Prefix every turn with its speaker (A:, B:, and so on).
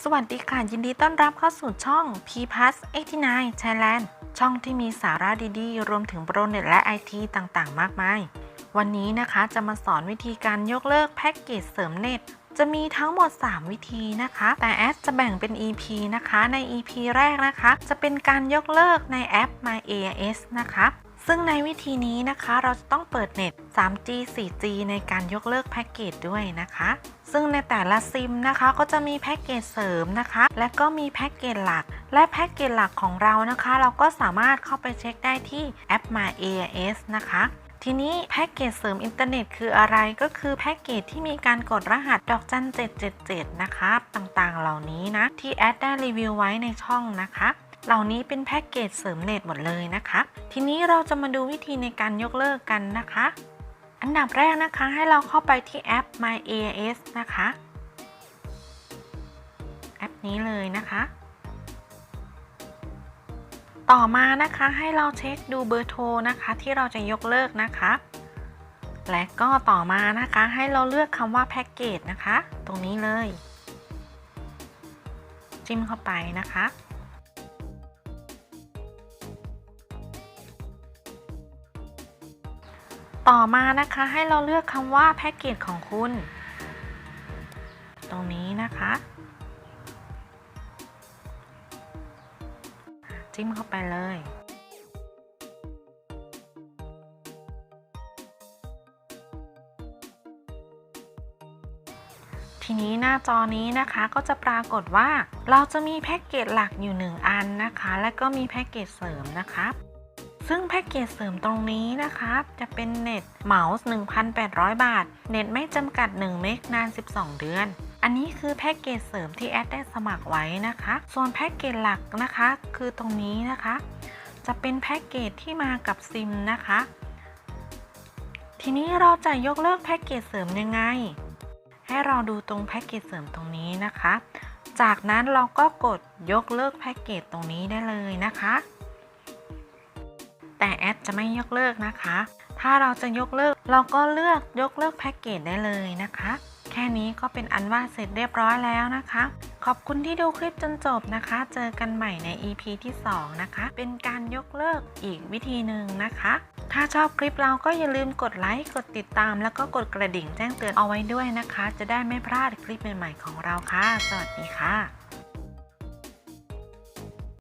A: สวัสดีค่ะ ยินดีต้อนรับเข้าสู่ช่อง P Plus 89 Thailand ช่องที่มีสาระดีๆ รวมถึงโปรเน็ตและไอทีต่างๆ มากมาย วันนี้นะคะจะมาสอนวิธีการยกเลิกแพ็กเกจเสริมเน็ต จะมีทั้งหมด 3 วิธีนะคะ แต่แอดจะแบ่งเป็น EP นะคะ ใน EP แรกนะคะ จะเป็นการยกเลิกในแอป My AIS นะคะซึ่งในวิธีนี้นะคะเราจะต้องเปิดเน็ต 3G 4G ในการยกเลิกแพ็กเกจด้วยนะคะ ซึ่งในแต่ละซิมนะคะก็จะมีแพ็กเกจเสริมนะคะ และก็มีแพ็กเกจหลัก และแพ็กเกจหลักของเรานะคะ เราก็สามารถเข้าไปเช็คได้ที่แอป My AIS นะคะ ทีนี้แพ็กเกจเสริมอินเทอร์เน็ตคืออะไรก็คือแพ็กเกจที่มีการกดรหัสดอกจัน 777 นะคะต่างๆ เหล่านี้นะ ที่แอดได้รีวิวไว้ในช่องนะคะเหล่านี้เป็นแพ็กเกจเสริมเน็ตหมดเลยนะคะ ทีนี้เราจะมาดูวิธีในการยกเลิกกันนะคะ อันดับแรกนะคะให้เราเข้าไปที่แอป My AIS นะคะ แอปนี้เลยนะคะ ต่อมานะคะให้เราเช็คดูเบอร์โทรนะคะ ที่เราจะยกเลิกนะคะ และก็ต่อมานะคะให้เราเลือกคำว่าแพ็กเกจนะคะ ตรงนี้เลย จิ้มเข้าไปนะคะต่อมานะคะให้เราเลือกคำว่าแพ็กเกจของคุณ ตรงนี้นะคะ จิ้มเข้าไปเลย ทีนี้หน้าจอนี้นะคะก็จะปรากฏว่าเราจะมีแพ็กเกจหลักอยู่ 1 อันนะคะ และก็มีแพ็กเกจเสริมนะคะซึ่งแพ็กเกจเสริมตรงนี้นะคะจะเป็นเน็ตเหมาส์1,800 บาท เน็ตไม่จำกัด 1 เมกนาน 12 เดือน อันนี้คือแพ็กเกจเสริมที่แอดได้สมัครไว้นะคะ ส่วนแพ็กเกจหลักนะคะ คือตรงนี้นะคะ จะเป็นแพ็กเกจที่มากับซิมนะคะ ทีนี้เราจะยกเลิกแพ็กเกจเสริมยังไง ให้เราดูตรงแพ็กเกจเสริมตรงนี้นะคะ จากนั้นเราก็กดยกเลิกแพ็กเกจตรงนี้ได้เลยนะคะ แต่แอดจะไม่ยกเลิกนะคะ ถ้าเราจะยกเลิกเราก็เลือกยกเลิกแพ็กเกจได้เลยนะคะ ค่นี้ก็เป็นอันว่าเสร็จเรียบร้อยแล้วนะคะ ขอบคุณที่ดูคลิปจนจบนะคะ เจอกันใหม่ใน EP ที่ 2 นะคะ เป็นการยกเลิกอีกวิธีหนึ่งนะคะ ถ้าชอบคลิปเราก็อย่าลืมกดไลค์กดติดตาม แล้วก็กดกระดิ่งแจ้งเตือนเอาไว้ด้วยนะคะ จะได้ไม่พลาดคลิปใหม่ๆของเราค่ะ สวัสดีค่ะ